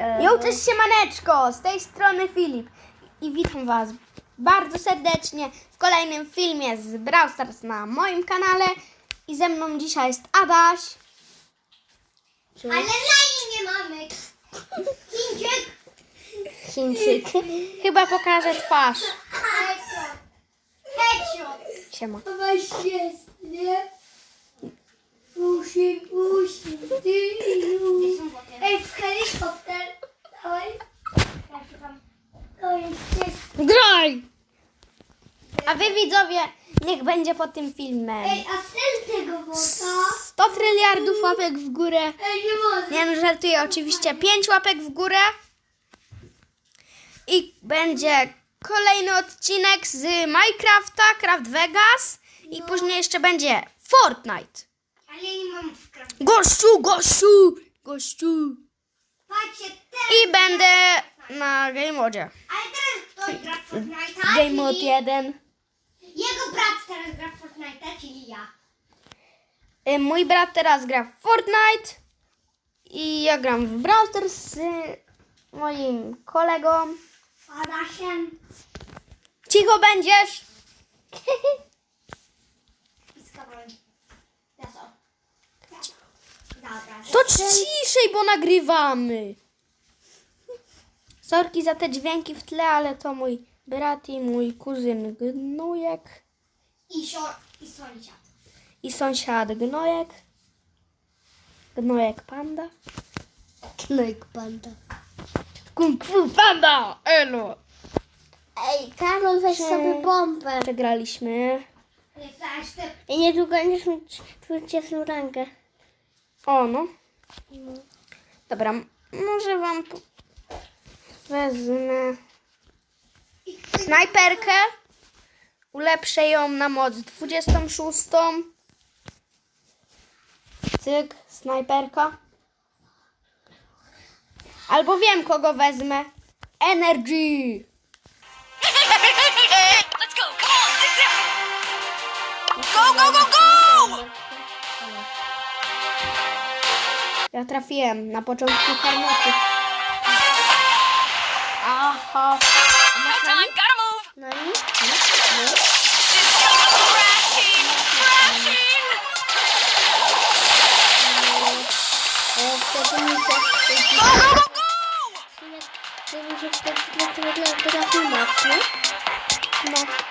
Jo, cześć siemaneczko, z tej strony Filip i witam was bardzo serdecznie w kolejnym filmie z Brawl Stars na moim kanale i ze mną dzisiaj jest Adaś. Ale lajni nie mamy. Chińczyk. Chińczyk. Chyba pokażę twarz. Headshot. Siema. To weź jest, nie? Musi, musi, ty, Ej, helikopter. Dawaj. Ja szukam. To jest jest. Graj! A wy widzowie, niech będzie pod tym filmem. Ej, a sen tego bota? 100 tryliardów łapek w górę. Ej, nie może. Nie no, żartuję, oczywiście 5 łapek w górę. I będzie kolejny odcinek z Minecrafta, Craft Vegas. I później jeszcze będzie Fortnite. Ale ja nie mam wkrat. Gościu, gościu, gościu. Patrzcie, teraz. I będę na Game Modzie. Ale teraz ktoś gra w Fortnite'a, Game Mode czyli 1. Jego brat teraz gra w Fortnite'a, czyli ja. Y, Mój brat teraz gra w Fortnite. I ja gram w Brawl Stars z moim kolegą. Adasiem. Cicho będziesz. Piska broń. Ja co? Dobra. To ciszej, bo nagrywamy. Sorki za te dźwięki w tle, ale to mój brat i mój kuzyn Gnojek I, sio, i sąsiad. i sąsiad Gnojek. Gnojek Panda. Knojek panda. Kung Fu Panda! Elo! Ej, Karol, weź sobie bombę. Przegraliśmy. I niedługo będziesz mieć twoją ciasną rangę. O, no. Dobra, m- może wam po... wezmę snajperkę. Ulepszę ją na moc 26. Cyk, snajperka. Albo wiem, kogo wezmę. Energy. Let's go! Come on! Zip, zip! Go, go, go, go! Ja trafiłem na początku karnoty. half. Night time, gotta move. Nani? Nani? Nani? Crashing! Crashing! Oh, second is Go, go, go, go! Benim çok da tutmak istediğim bir tarafım var. Ne? Bak.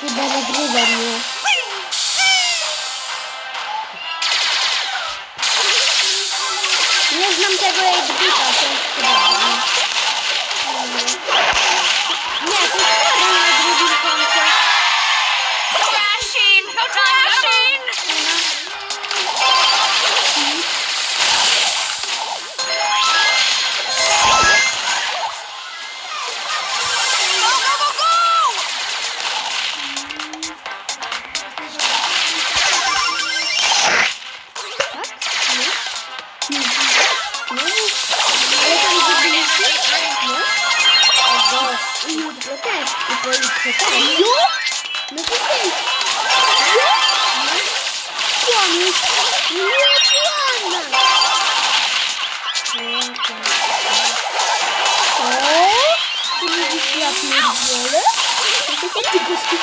Chyba nagrywa mnie. Nie znam tego jak bita, to jest chyba... Nie, to jest Karol na drugim końcu. Crashing! No I jutro też. I pojutrze też. Jo? No to ty. Jo? No. Kłamiesz. Nie kłamę. O? Ty mówisz ja pierdzielę? Ty gościu.